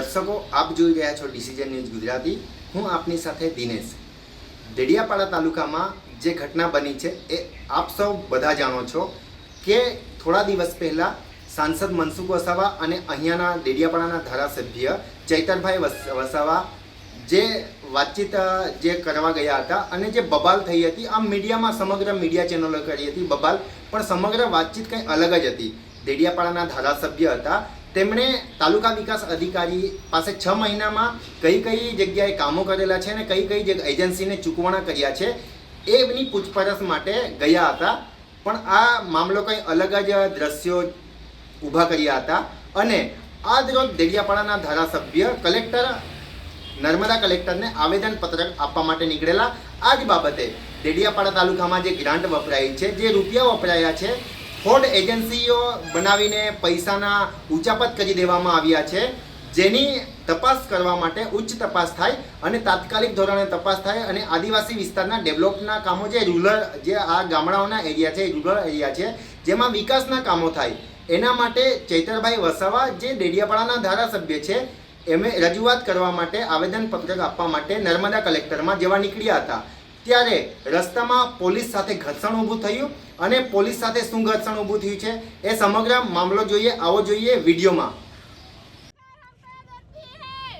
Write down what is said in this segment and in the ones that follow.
દર્શકો, આપ જોઈ રહ્યા છો ડિસિઝન ન્યૂઝ ગુજરાતી. હું આપની સાથે દિનેશ. દેડિયાપાડા તાલુકામાં જે ઘટના બની છે, એ આપ સૌ બધા જાણો છો કે થોડા દિવસ પહેલાં સાંસદ મનસુખ વસાવા અને અહીંયાના દેડિયાપાડાના ધારાસભ્ય ચૈતરભાઈ વસાવા જે વાતચીત જે કરવા ગયા હતા અને જે બબાલ થઈ હતી, આમ મીડિયામાં સમગ્ર મીડિયા ચેનલો કરી હતી બબાલ, પણ સમગ્ર વાતચીત કંઈ અલગ જ હતી. દેડિયાપાડાના ધારાસભ્ય હતા તેમણે તાલુકા વિકાસ અધિકારી પાસે છ મહિનામાં કઈ કઈ જગ્યાએ કામો કરેલા છે અને કઈ કઈ એજન્સીને ચૂકવણા કર્યા છે એની પૂછપરછ માટે ગયા હતા. પણ આ મામલો કંઈ અલગ જ દ્રશ્યો ઊભા કર્યા હતા. અને આ દરરોજ દેડિયાપાડાના ધારાસભ્ય કલેક્ટર નર્મદા કલેક્ટરને આવેદનપત્ર આપવા માટે નીકળેલા. આ જ બાબતે દેડિયાપાડા તાલુકામાં જે ગ્રાન્ટ વપરાઈ છે, જે રૂપિયા વપરાયા છે ફોર્ડ એજન્સીઓ બનાવીને પૈસાના ઊંચાપત કરી દેવામાં આવ્યા છે, જેની તપાસ કરવા માટે ઉચ્ચ તપાસ થાય અને તાત્કાલિક ધોરણે તપાસ થાય અને આદિવાસી વિસ્તારના ડેવલપના કામો જે રૂરલ, જે આ ગામડાઓના એરિયા છે રૂરલ એરિયા છે, જેમાં વિકાસના કામો થાય. એના માટે ચૈતરભાઈ વસાવા, જે ડેડિયાપાડાના ધારાસભ્ય છે એમે રજૂઆત કરવા માટે આવેદનપત્રક આપવા માટે નર્મદા કલેક્ટરમાં જવા નીકળ્યા હતા. ત્યારે રસ્તામાં પોલીસ સાથે ઘર્ષણ ઊભું થયું અને પોલીસ સાથે શું ઘર્ષણ ઊભું થયું છે એ સમગ્ર મામલો જોઈએ આવો જોઈએ વિડીયોમાં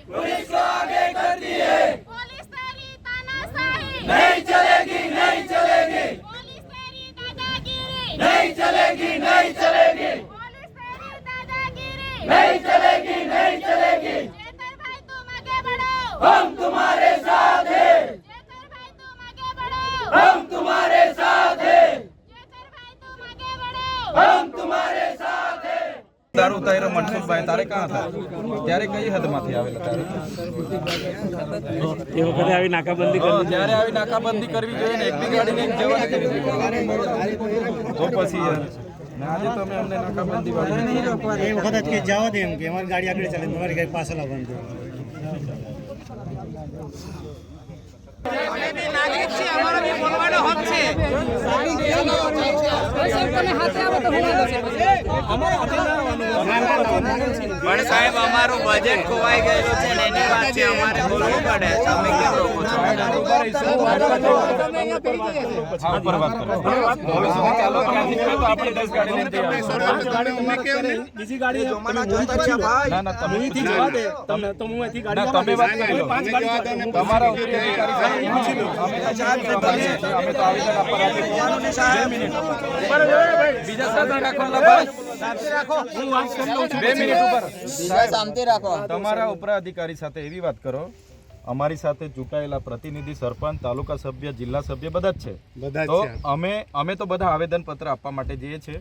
पुलिस को आगे करती है पुलिस तेरी तानाशाही नहीं चलेगी नहीं चलेगी पुलिस तेरी दादागिरी नहीं चलेगी नहीं चलेगी पुलिस तेरी दादागिरी नहीं चलेगी नहीं चलेगी चेतर भाई तुम आगे बढ़ो हम तुम्हारे साथ हैं हम तुम्हारे साथ हैं चेतर भाई तुम आगे बढ़ो हम तुम्हारे साथ हैं તારો ઉતાર્યો મનસુખભાઈ તારે ક્યાં હતા ત્યારે કઈ હદમાંથી આવેલા તારે એ વખતે આવી નાકાબંધી હા, ત્યારે આવી નાકાબંધી કરવી જોઈએ ને એકની ગાડી લઈને જવા દેવી જોઈએ. તો પછી યાર ને આજે તમે અમને નાકાબંધી વાળી એ વખત જ કે જવા દે એમ કે અમારી ગાડી આગળ ચાલે તમારી ગાડી પાછળ આવવાનું પણ સાહેબ અમારું બજેટ ખોવાઈ ગયેલું છે ને એની વાત છે અમારે બોલવું પડે. તમે કેમ રોકો છો? તમારા તમારા ઉપરા અધિકારી સાથે એવી વાત કરો અમારી સાથે ચૂંટાયેલા પ્રતિનિધિ સરપંચ તાલુકા સભ્ય જિલ્લા સભ્ય બધા જ છે તો છે. અમે અમે તો બધા આવેદન પત્ર આપવા માટે જઈએ છીએ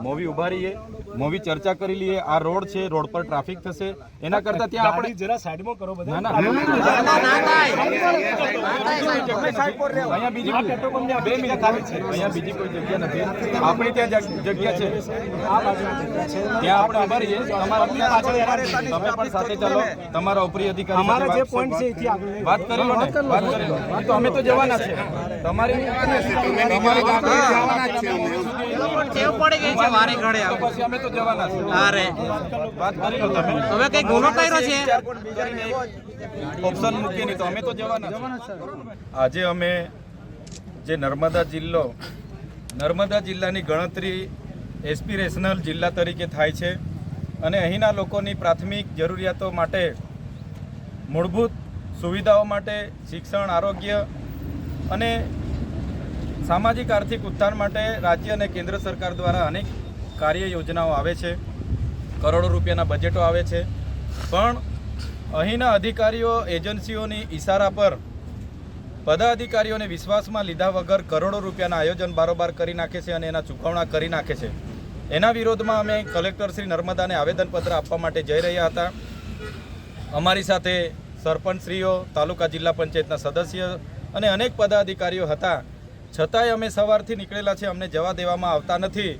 મોવી ઊભા રહીએ મોવી ચર્ચા કરી લઈએ આ રોડ છે રોડ પર ટ્રાફિક થશે એના કરતા ત્યાં આપણે જરા સાઈડમાં કરો બધા. ના ના. અહીંયા બીજી કોઈ- બે મિનિટ ખાલી છે. અહીંયા બીજી કોઈ જગ્યા નથી. આપણી ત્યાં જગ- જગ્યા છે. ત્યાં આપણે ઊભા રહીએ. તમારા તમે પણ સાથે ચાલો. તમારા ઉપરી અધિકારી અમારા જે પોઈન્ટ છે એથી આગળ વાત કરી લો ને. વાત કરી લો. તો અમે તો જવાના છે. તમારી તમારી ટેવ પડી ગઈ છે મારી ઘડે પછી અમે તો જવાના છે અરે વાત કરી લો તમે. હવે કઈ ગુનો કર્યો છે? ચાર કોણ કરીને એક ઓપ્શન મૂકીએ નહીં તો અમે તો જવાના આજે અમે જે નર્મદા જિલ્લો નર્મદા જિલ્લાની ગણતરી એસ્પિરેશનલ જિલ્લા તરીકે થાય છે અને અહીંના લોકોની પ્રાથમિક જરૂરિયાતો માટે મૂળભૂત સુવિધાઓ માટે શિક્ષણ આરોગ્ય અને સામાજિક આર્થિક ઉત્થાન માટે રાજ્ય અને કેન્દ્ર સરકાર દ્વારા અનેક કાર્ય યોજનાઓ આવે છે. કરોડો રૂપિયાના બજેટો આવે છે. પણ અહીંના અધિકારીઓ એજન્સીઓની ઈશારા પર પદાધિકારીઓને વિશ્વાસમાં લીધા વગર કરોડો રૂપિયાના આયોજન બારોબાર કરી નાખે છે અને એના ચૂકવણા કરી નાખે છે. એના વિરોધમાં અમે કલેક્ટર શ્રી નર્મદાને આવેદનપત્ર આપવા માટે જઈ રહ્યા હતા. અમારી સાથે સરપંચશ્રીઓ, તાલુકા જિલ્લા પંચાયતના સદસ્ય અને અનેક પદાધિકારીઓ હતા. છતાંય અમે સવારથી નીકળેલા છે અમને જવા દેવામાં આવતા નથી.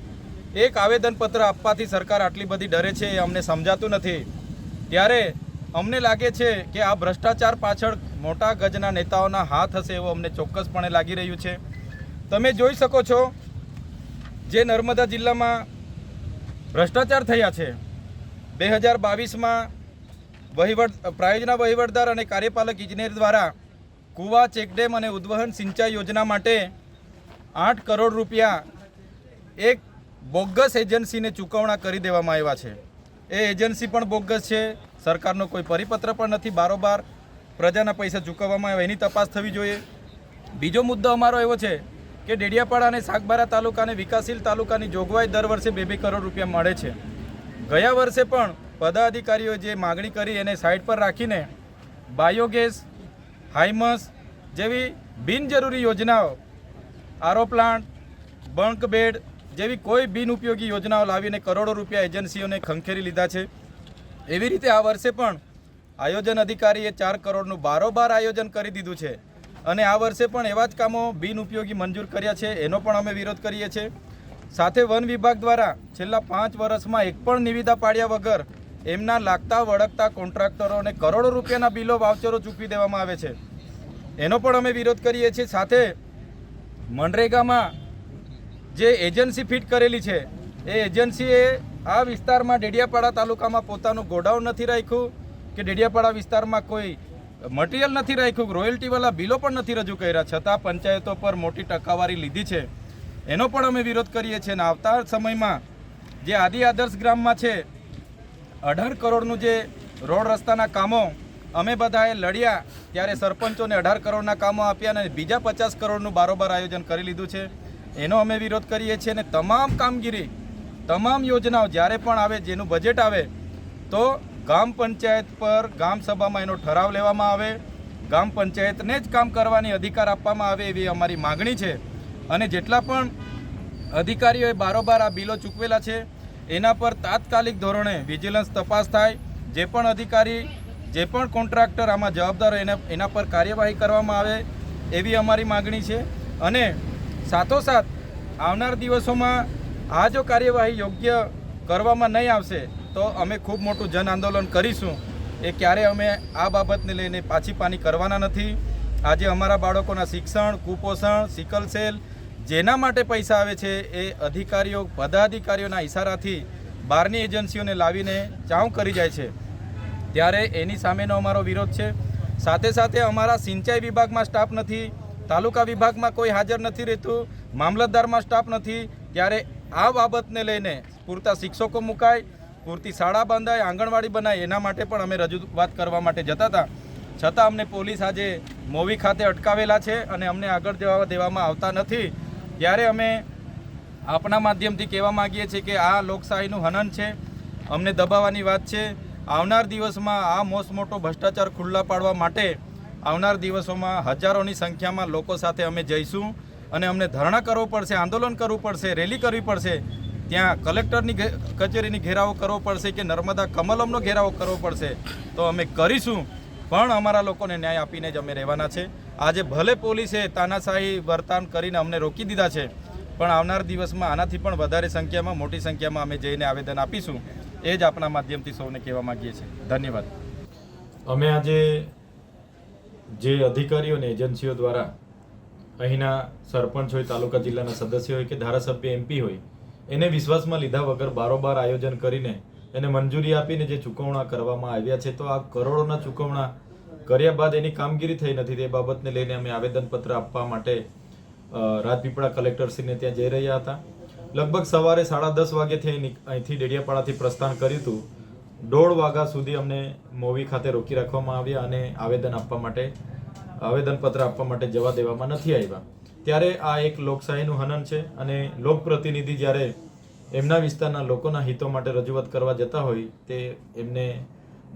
એક આવેદનપત્ર આપવાથી સરકાર આટલી બધી ડરે છે એ અમને સમજાતું નથી. ત્યારે અમને લાગે છે કે આ ભ્રષ્ટાચાર પાછળ મોટા ગજના નેતાઓના હાથ હશે એવું અમને ચોક્કસપણે લાગી રહ્યું છે. તમે જોઈ શકો છો જે નર્મદા જિલ્લામાં ભ્રષ્ટાચાર થયા છે. બે હજાર બાવીસમાં વહીવટ, પ્રાયોજના વહીવટદાર અને કાર્યપાલક ઇજનેર દ્વારા કુવા ચેકડેમ અને ઉદ્વહન સિંચાઈ યોજના માટે આઠ કરોડ રૂપિયા એક બોગસ એજન્સીને ચૂકવણા કરી દેવામાં આવ્યા છે. એ એજન્સી પણ બોગસ છે. સરકારનો કોઈ પરિપત્ર પણ નથી. બારોબાર પ્રજાના પૈસા ચૂકવવામાં આવ્યા. એની તપાસ થવી જોઈએ. બીજો મુદ્દો અમારો એવો છે કે ડેડિયાપાડા અને સાગબારા તાલુકાને વિકાસશીલ તાલુકાની જોગવાઈ દર વર્ષે બે બે કરોડ રૂપિયા મળે છે. ગયા વર્ષે પણ પદાધિકારીઓ જે માગણી કરી એને સાઇડ પર રાખીને બાયોગેસ હાઇમસ જેવી બિનજરૂરી યોજનાઓ આરો પ્લાન્ટ બંક બેડ જેવી કોઈ બિનઉપયોગી યોજનાઓ લાવીને કરોડો રૂપિયા એજન્સીઓને ખંખેરી લીધા છે. એવી રીતે આ વર્ષે પણ આયોજન અધિકારીએ ચાર કરોડનું બારોબાર આયોજન કરી દીધું છે. અને આ વર્ષે પણ એવા જ કામો બિનઉપયોગી મંજૂર કર્યા છે, એનો પણ અમે વિરોધ કરીએ છીએ. સાથે વન વિભાગ દ્વારા છેલ્લા પાંચ વર્ષમાં એક પણ નિવિદા પાડ્યા વગર એમના લાગતા વળગતા કોન્ટ્રાક્ટરોને કરોડો રૂપિયાના બિલો વાવચરો ચૂકવી દેવામાં આવે છે. એનો પણ અમે વિરોધ કરીએ છીએ. સાથે મનરેગામાં જે એજન્સી ફિટ કરેલી છે, એ એજન્સીએ આ વિસ્તારમાં ડેડિયાપાડા તાલુકામાં પોતાનું ગોડાઉન નથી રાખ્યું કે ડેડિયાપાડા વિસ્તારમાં કોઈ મટીરિયલ નથી રાખ્યું રોયલ્ટીવાળા બિલો પણ નથી રજૂ કર્યા. છતાં પંચાયતો પર મોટી ટકાવારી લીધી છે. એનો પણ અમે વિરોધ કરીએ છીએ અને આવતા સમયમાં જે આદિ આદર્શ ગ્રામમાં છે, અઢાર કરોડનું જે રોડ રસ્તાના કામો અમે બધાએ લડ્યા ત્યારે સરપંચોને અઢાર કરોડના કામો આપ્યા અને બીજા પચાસ કરોડનું બારોબાર આયોજન કરી લીધું છે. એનો અમે વિરોધ કરીએ છીએ અને તમામ કામગીરી, તમામ યોજનાઓ જ્યારે પણ આવે, જેનું બજેટ આવે, તો ગામ પંચાયત પર ગામ સભામાં એનો ઠરાવ લેવામાં આવે. ગામ પંચાયતને જ કામ કરવાની અધિકાર આપવામાં આવે એવી અમારી માગણી છે. અને જેટલા પણ અધિકારીઓએ બારોબાર આ બિલો ચૂકવેલા છે, એના પર તાત્કાલિક ધોરણે વિજિલન્સ તપાસ થાય. જે પણ અધિકારી જે પણ કોન્ટ્રાક્ટર આમાં જવાબદાર એના એના પર કાર્યવાહી કરવામાં આવે એવી અમારી માગણી છે. અને સાથોસાથ આવનાર દિવસોમાં આ જો કાર્યવાહી યોગ્ય કરવામાં નહીં આવશે, તો અમે ખૂબ મોટું જન આંદોલન કરીશું. એ ક્યારે અમે આ બાબતને લઈને પાછી પાની કરવાના નથી. આજે અમારા બાળકોના શિક્ષણ, કુપોષણ, સિકલ સેલ જેના માટે પૈસા આવે છે એ અધિકારીઓ, પદાધિકારીઓના ઇશારાથી બહારની એજન્સીઓને લાવીને ચાઉં કરી જાય છે. ત્યારે એની સામેનો અમારો વિરોધ છે. સાથે સાથે અમારા સિંચાઈ વિભાગમાં સ્ટાફ નથી, તાલુકા વિભાગમાં કોઈ હાજર નથી રહેતું, મામલતદારમાં સ્ટાફ નથી. ત્યારે આ બાબતને લઈને પૂરતા શિક્ષકો મુકાય, પૂરતી શાળા બંધાય, આંગણવાડી બનાય, એના માટે પણ અમે રજૂઆત કરવા માટે જતા હતા. છતાં અમને પોલીસ આજે મોવી ખાતે અટકાવેલા છે અને અમને આગળ જવા દેવામાં આવતા નથી. ત્યારે અમે આપણા માધ્યમથી કહેવા માગીએ છીએ કે આ લોકશાહીનું હનન છે. અમને દબાવવાની વાત છે. આવનાર દિવસમાં આ મોસમોટો ભ્રષ્ટાચાર ખુલ્લા પાડવા માટે આવનાર દિવસોમાં હજારોની સંખ્યામાં લોકો સાથે અમે જઈશું અને અમને ધરણા કરવો પડશે, આંદોલન કરવું પડશે, રેલી કરવી પડશે. ત્યાં કલેક્ટરની કચેરીની ઘેરાવો કરવો પડશે કે નર્મદા કમલમનો ઘેરાવો કરવો પડશે, તો અમે કરીશું. પણ અમારા લોકોને ન્યાય આપીને જ અમે રહેવાના છે. આજે ભલે પોલીસે તાનાશાહી વર્તાન કરીને અમને રોકી દીધા છે, પણ આવનાર દિવસમાં આનાથી પણ વધારે સંખ્યામાં, મોટી સંખ્યામાં અમે જઈને આવેદન આપીશું. એ જ આપણા માધ્યમથી સૌને કહેવા માગીએ છીએ. ધન્યવાદ. અમે આજે જે અધિકારીઓ અને એજન્સીઓ દ્વારા અહીંના સરપંચ હોય, તાલુકા જિલ્લાના સદસ્ય હોય કે ધારાસભ્ય એમપી હોય, એને વિશ્વાસમાં લીધા વગર બારોબાર આયોજન કરીને એને મંજૂરી આપીને જે ચૂકવણા કરવામાં આવ્યા છે, તો આ કરોડોના ચૂકવણા કર્યા બાદ એની કામગીરી થઈ નથી. તે બાબતને લઈને અમે આવેદનપત્ર આપવા માટે રાજપીપળા કલેક્ટરશ્રીને ત્યાં જઈ રહ્યા હતા. લગભગ સવારે સાડા દસ વાગ્યાથી અહીં અહીંથી ડેડિયાપાડાથી પ્રસ્થાન કર્યું હતું. દોઢ વાગ્યા સુધી અમને મોવી ખાતે રોકી રાખવામાં આવ્યા અને આવેદન આપવા માટે, આવેદનપત્ર આપવા માટે જવા દેવામાં નથી આવ્યા. ત્યારે આ એક લોકશાહીનું હનન છે અને લોકપ્રતિનિધિ જ્યારે એમના વિસ્તારના લોકોના હિતો માટે રજૂઆત કરવા જતા હોય, તે એમને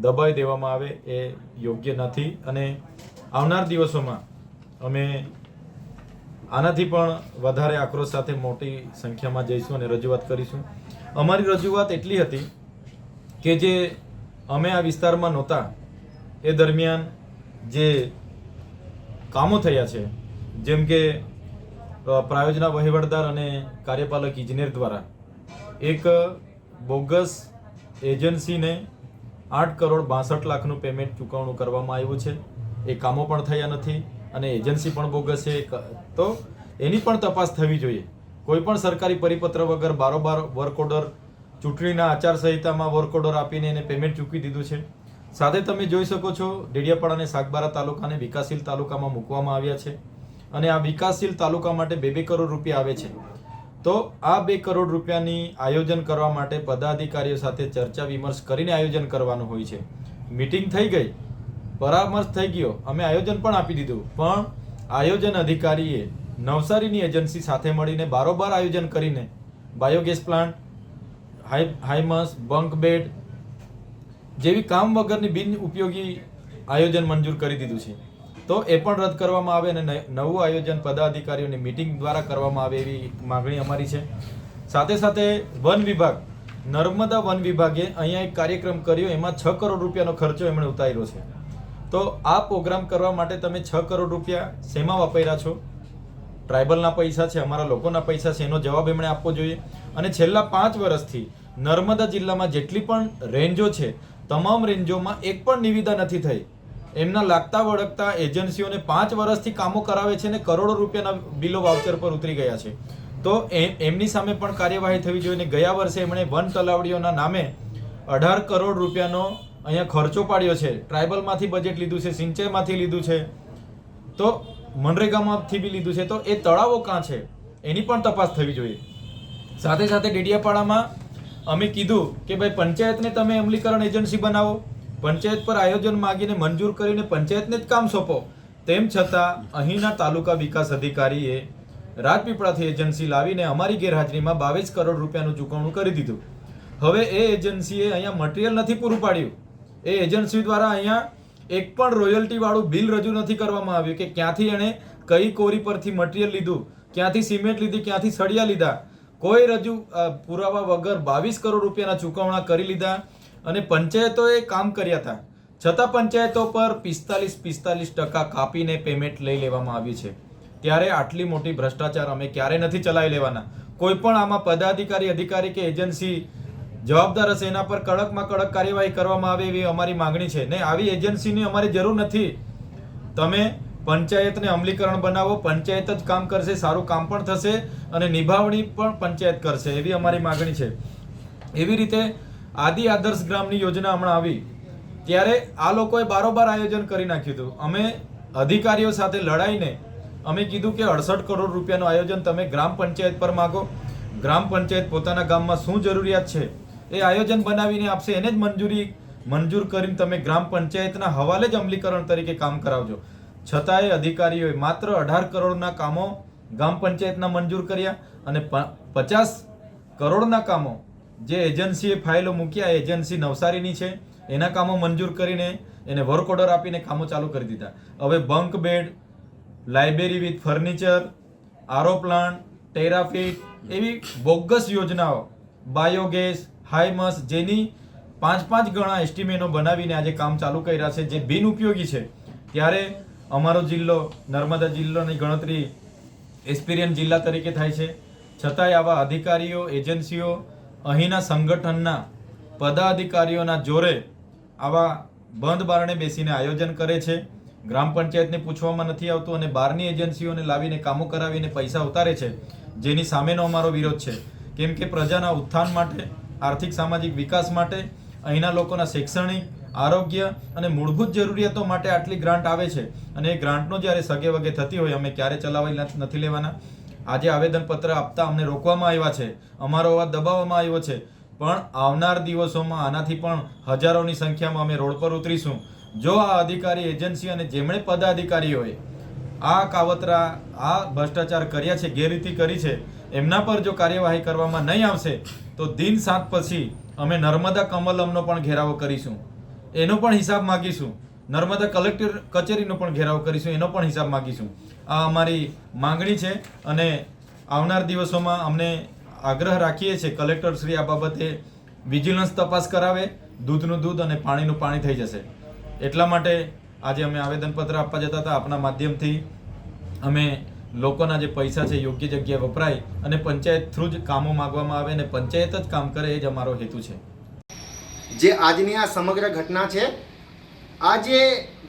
દબાઈ દેવામાં આવે એ યોગ્ય નથી. અને આવનાર દિવસોમાં અમે આનાથી પણ વધારે આક્રોશ સાથે મોટી સંખ્યામાં જઈશું અને રજૂઆત કરીશું. અમારી રજૂઆત એટલી હતી કે જે અમે આ વિસ્તારમાં નહોતા, એ દરમિયાન જે કામો થયા છે, જેમ કે પ્રાયોજના વહીવટદાર અને કાર્યપાલક ઇજનેર દ્વારા એક બોગસ એજન્સીને આઠ કરોડ બાસઠ લાખનું પેમેન્ટ ચૂકવણું કરવામાં આવ્યું છે. એ કામો પણ થયા નથી. અને એજન્સી પણ બોગસ છે તો એની પણ તપાસ થવી જોઈએ. કોઈ પણ સરકારી પરિપત્ર વગર બારોબાર વર્ક ઓર્ડર ચૂંટણીના આચારસંહિતામાં વર્ક ઓર્ડર આપીને એને પેમેન્ટ ચૂકવી દીધું છે. સાથે તમે જોઈ શકો છો ડેડિયાપાડા અને સાગબારા તાલુકાને વિકાસશીલ તાલુકામાં મૂકવામાં આવ્યા છે અને આ વિકાસશીલ તાલુકા માટે બે બે કરોડ રૂપિયા આવે છે. તો આ બે કરોડ રૂપિયાની આયોજન કરવા માટે પદાધિકારીઓ સાથે ચર્ચા વિમર્શ કરીને આયોજન કરવાનું હોય છે. મીટિંગ થઈ ગઈ. પરામર્શ થઈ ગયો. અમે આયોજન પણ આપી દીધું. પણ આયોજન અધિકારીએ નવસારીની એજન્સી સાથે મળીને બારોબાર આયોજન કરીને biogas plant, high, high mast, bunk bed જેવી કામ વગરની બિન ઉપયોગી આયોજન મંજૂર કરી દીધું છે. તો એ પણ રદ કરવામાં આવે અને નવું આયોજન પદાધિકારીઓની મિટિંગ દ્વારા કરવામાં આવે એવી માગણી અમારી છે. સાથે સાથે વન વિભાગ, નર્મદા વન વિભાગે અહીંયા એક કાર્યક્રમ કર્યો. એમાં છ કરોડ રૂપિયાનો ખર્ચો એમણે ઉતાર્યો છે. તો આ પ્રોગ્રામ કરવા માટે તમે છ કરોડ રૂપિયા શેમાં વાપર્યા છો? ટ્રાઇબલના પૈસા છે, અમારા લોકોના પૈસા છે, એનો જવાબ એમણે આપવો જોઈએ. અને છેલ્લા પાંચ વર્ષથી નર્મદા જિલ્લામાં જેટલી પણ રેન્જો છે, તમામ રેન્જોમાં એક પણ નિવેદા નથી થઈ. એમના લાગતા વળગતા એજન્સીઓને પાંચ વર્ષથી કામો કરાવે છે ને કરોડો રૂપિયાના બિલો વાઉચર પર ઉતરી ગયા છે. તો એમની સામે પણ કાર્યવાહી થવી જોઈએ ને ગયા વર્ષે એમણે વન તલાવડીઓના નામે અઢાર કરોડ રૂપિયાનો અહીંયા ખર્ચો પાડ્યો છે. ટ્રાઇબલમાંથી બજેટ લીધું છે, સિંચાઈમાંથી લીધું છે. તો મનરેગામાંથી બી લીધું છે. તો એ તળાવો કાં છે? એની પણ તપાસ થવી જોઈએ. સાથે સાથે ડેડિયાપાડામાં અમે કીધું કે ભાઈ પંચાયતને તમે અમલીકરણ એજન્સી બનાવો. પંચાયત પર આયોજન માગીને મંજૂર કરીને પંચાયતને જ કામ સોંપો. તેમ છતાં અહીંના તાલુકા વિકાસ અધિકારીએ રાજપીપળાથી એજન્સી લાવીને અમારી ગેરહાજરીમાં બાવીસ કરોડ રૂપિયાનું ચૂકવણું કરી દીધું. હવે એ એજન્સીએ અહીંયા મટીરિયલ નથી પૂરું પાડ્યું. એ એજન્સી દ્વારા અહીંયા એક પણ રોયલ્ટી વાળું બિલ રજૂ નથી કરવામાં આવ્યું કે ક્યાંથી એણે કઈ કોરી પરથી મટીરિયલ લીધું, ક્યાંથી સિમેન્ટ લીધી, ક્યાંથી સળિયા લીધા. કોઈ રજૂ પુરાવા વગર બાવીસ કરોડ રૂપિયાના ચૂકવણા કરી લીધા અને પંચાયતોએ કામ કર્યા હતા. છતાં પંચાયતો પર પિસ્તાલીસ પિસ્તાલીસ ટકા કાપીને પેમેન્ટ લઈ લેવામાં આવી છે. ત્યારે આટલી મોટી ભ્રષ્ટાચાર અમે ક્યારે નથી ચલાવી લેવાના. કોઈ પણ આમાં પદાધિકારી, અધિકારી કે એજન્સી જવાબદાર હશે એના પર કડકમાં કડક કાર્યવાહી કરવામાં આવે એવી અમારી માંગણી છે. ને આવી એજન્સીની અમારી જરૂર નથી. તમે પંચાયતને અમલીકરણ બનાવો, પંચાયત જ કામ કરશે, સારું કામ પણ થશે અને નિભાવણી પણ પંચાયત કરશે એવી અમારી માંગણી છે. એવી રીતે આદિ આદર્શ ગ્રામની યોજના હમણાં આવી. ત્યારે આ લોકોએ બારોબાર આયોજન કરી નાખ્યું હતું. અમે અધિકારીઓ સાથે લડાઈને અમે કીધું કે અડસઠ કરોડ રૂપિયાનું આયોજન તમે ગ્રામ પંચાયત પર માગો. ગ્રામ પંચાયત પોતાના ગામમાં શું જરૂરિયાત છે? એ આયોજન બનાવીને આપશે, એને જ મંજૂરી મંજૂર કરીને તમે ગ્રામ પંચાયતના હવાલે જ અમલીકરણ તરીકે કામ કરાવજો. છતાંય અધિકારીઓએ માત્ર અઢાર કરોડના કામો ગ્રામ પંચાયતના મંજૂર કર્યા અને પચાસ કરોડના કામો જે એજન્સીએ ફાઇલો મૂક્યા એજન્સી નવસારીની છે, એના કામો મંજૂર કરીને એને વર્ક ઓર્ડર આપીને કામો ચાલુ કરી દીધા. હવે bunk bed library with furniture RO plant ટેરાફિટ એવી બોગસ યોજનાઓ, બાયોગેસ હાઈમસ જેની પાંચ પાંચ ગણા એસ્ટિમેનો બનાવીને આજે કામ ચાલુ કર્યા છે, જે બિન ઉપયોગી છે. ત્યારે અમારો જિલ્લો, નર્મદા જિલ્લાની ગણતરી એક્સપિરિયન્સ જિલ્લા તરીકે થાય છે. છતાંય આવા અધિકારીઓ, એજન્સીઓ અહીંના સંગઠનના પદાધિકારીઓના જોરે આવા બંધ બારણે બેસીને આયોજન કરે છે. ગ્રામ પંચાયતને પૂછવામાં નથી આવતું અને બહારની એજન્સીઓને લાવીને કામો કરાવીને પૈસા ઉતારે છે. જેની સામેનો અમારો વિરોધ છે. કેમ કે પ્રજાના ઉત્થાન માટે આર્થિક, સામાજિક વિકાસ માટે, અહીંના લોકોના શૈક્ષણિક, આરોગ્ય અને મૂળભૂત જરૂરિયાતો માટે આટલી ગ્રાન્ટ આવે છે. અને એ ગ્રાન્ટનો જ્યારે સગે વગે થતી હોય, અમે ક્યારે ચલાવી નથી લેવાના. આજે આવેદનપત્ર આપતા અમને રોકવામાં આવ્યા છે. અમારો અવાજ દબાવવામાં આવ્યો છે. પણ આવનાર દિવસોમાં આનાથી પણ હજારોની સંખ્યામાં અમે રોડ પર ઉતરીશું. જો આ અધિકારી એજન્સી અને જેમણે પદાધિકારીઓએ આ કાવતરા, આ ભ્રષ્ટાચાર કર્યા છે, ગેરરીતિ કરી છે, એમના પર જો કાર્યવાહી કરવામાં નહીં આવશે તો દિન સાત પછી અમે નર્મદા કમલમનો પણ ઘેરાવો કરીશું. એનો પણ હિસાબ માગીશું. નર્મદા કલેક્ટર કચેરીનો પણ ઘેરાવ કરીશું, એનો પણ હિસાબ માગીશું. આ અમારી માંગણી છે અને આવનાર દિવસોમાં અમને આગ્રહ રાખીએ છીએ કલેક્ટર શ્રી આ બાબતે વિજિલન્સ તપાસ કરાવે, દૂધનું દૂધ અને પાણીનું પાણી થઈ જશે. એટલા માટે આજે અમે આવેદનપત્ર આપવા જતા હતા. આપના માધ્યમથી અમે લોકોના જે પૈસા છે, યોગ્ય જગ્યાએ વપરાય અને પંચાયત થ્રુ જ કામો માગવામાં આવે અને પંચાયત જ કામ કરે, એ જ અમારો હેતુ છે. જે આજની આ સમગ્ર ઘટના છે, આ જે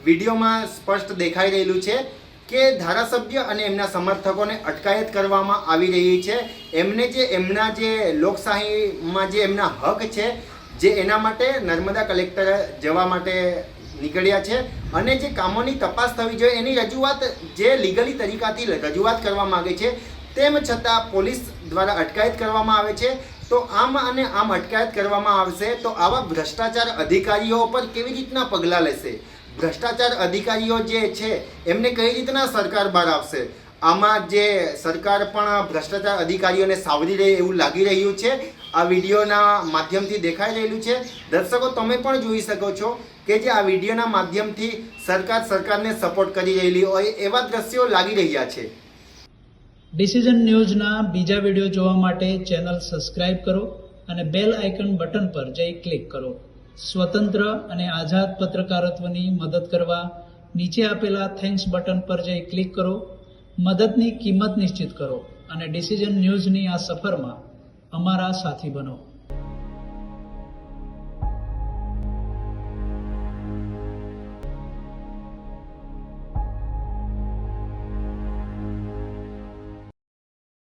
વિડીયોમાં સ્પષ્ટ દેખાઈ રહેલું છે કે ધારાસભ્ય અને એમના સમર્થકોને અટકાયત કરવામાં આવી રહી છે. એમને જે, એમના જે લોકશાહીમાં જે એમના હક છે, જે એના માટે નર્મદા કલેક્ટર જવા માટે નીકળ્યા છે. અને જે કામોની તપાસ થવી જોઈએ, એની રજૂઆત જે લીગલી તરીકાથી રજૂઆત કરવા માગે છે, તેમ છતાં પોલીસ દ્વારા અટકાયત કરવામાં આવે છે. તો આમ અને આમ અટકાયત કરવામાં આવશે, તો આવા ભ્રષ્ટાચાર અધિકારીઓ પર કેવી રીતના પગલાં લેશે? ભ્રષ્ટાચાર અધિકારીઓ જે છે, એમને કઈ રીતના સરકાર બહાર આવશે? આમાં જે સરકાર પણ ભ્રષ્ટાચાર અધિકારીઓને સાવરી રહે એવું લાગી રહ્યું છે આ વિડીયોના માધ્યમથી દેખાઈ રહેલું છે. દર્શકો, તમે પણ જોઈ શકો છો કે જે આ વિડીયોના માધ્યમથી સરકાર સરકારને સપોર્ટ કરી રહેલી હોય એવા દ્રશ્યો લાગી રહ્યા છે. ડિસિઝન ન્યૂઝના બીજા વીડિયો જોવા માટે ચેનલ સબસ્ક્રાઇબ કરો અને બેલ આઇકન બટન પર જઈ ક્લિક કરો. સ્વતંત્ર અને આઝાદ પત્રકારત્વની મદદ કરવા નીચે આપેલા થેન્ક્સ બટન પર જઈ ક્લિક કરો. મદદની કિંમત નિશ્ચિત કરો અને ડિસિઝન ન્યૂઝની આ સફરમાં અમારા સાથી બનો.